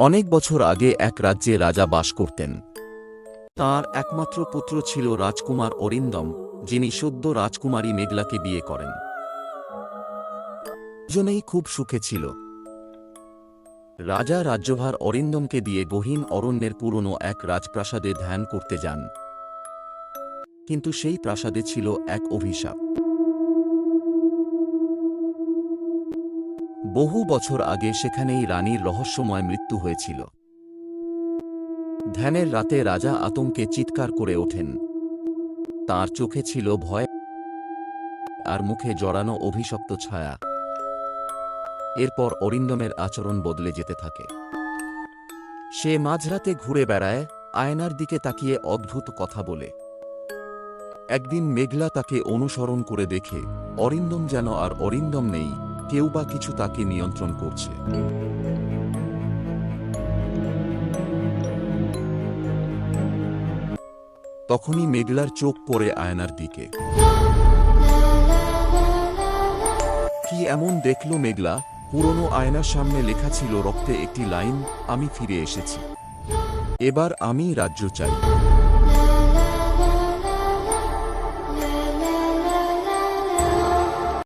অনেক বছর আগে এক রাজ্যে রাজা বাস করতেন। তার একমাত্র পুত্র ছিল রাজকুমার অরিন্দম, যিনি সদ্য রাজকুমারী মেঘলাকে বিয়ে করেন। দুজনেই খুব সুখে ছিল। রাজা রাজ্যভার অরিন্দমকে দিয়ে গহীন অরণ্যের পুরনো এক রাজপ্রাসাদে ধ্যান করতে যান। কিন্তু সেই প্রাসাদে ছিল এক অভিশাপ। বহু বছর আগে সেখানেই রানীর রহস্যময় মৃত্যু হয়েছিল। ধ্যানের রাতে রাজা আতঙ্কে চিৎকার করে ওঠেন। তার চোখে ছিল ভয় আর মুখে জড়ানো অভিশপ্ত ছায়া। এরপর অরিন্দমের আচরণ বদলে যেতে থাকে। সে মাঝরাতে ঘুরে বেড়ায়, আয়নার দিকে তাকিয়ে অদ্ভুত কথা বলে। একদিন মেঘলা তাকে অনুসরণ করে দেখে, অরিন্দম যেন আর অরিন্দম নেই কেউ বা কিছু তাকে নিয়ন্ত্রণ করছে। তখনই মেঘলার চোখ পড়ে আয়নার দিকে। কি এমন দেখল মেঘলা? পুরনো আয়নার সামনে লেখা ছিল রক্তে একটি লাইন, আমি ফিরে এসেছি। এবার আমি রাজ্য চাই।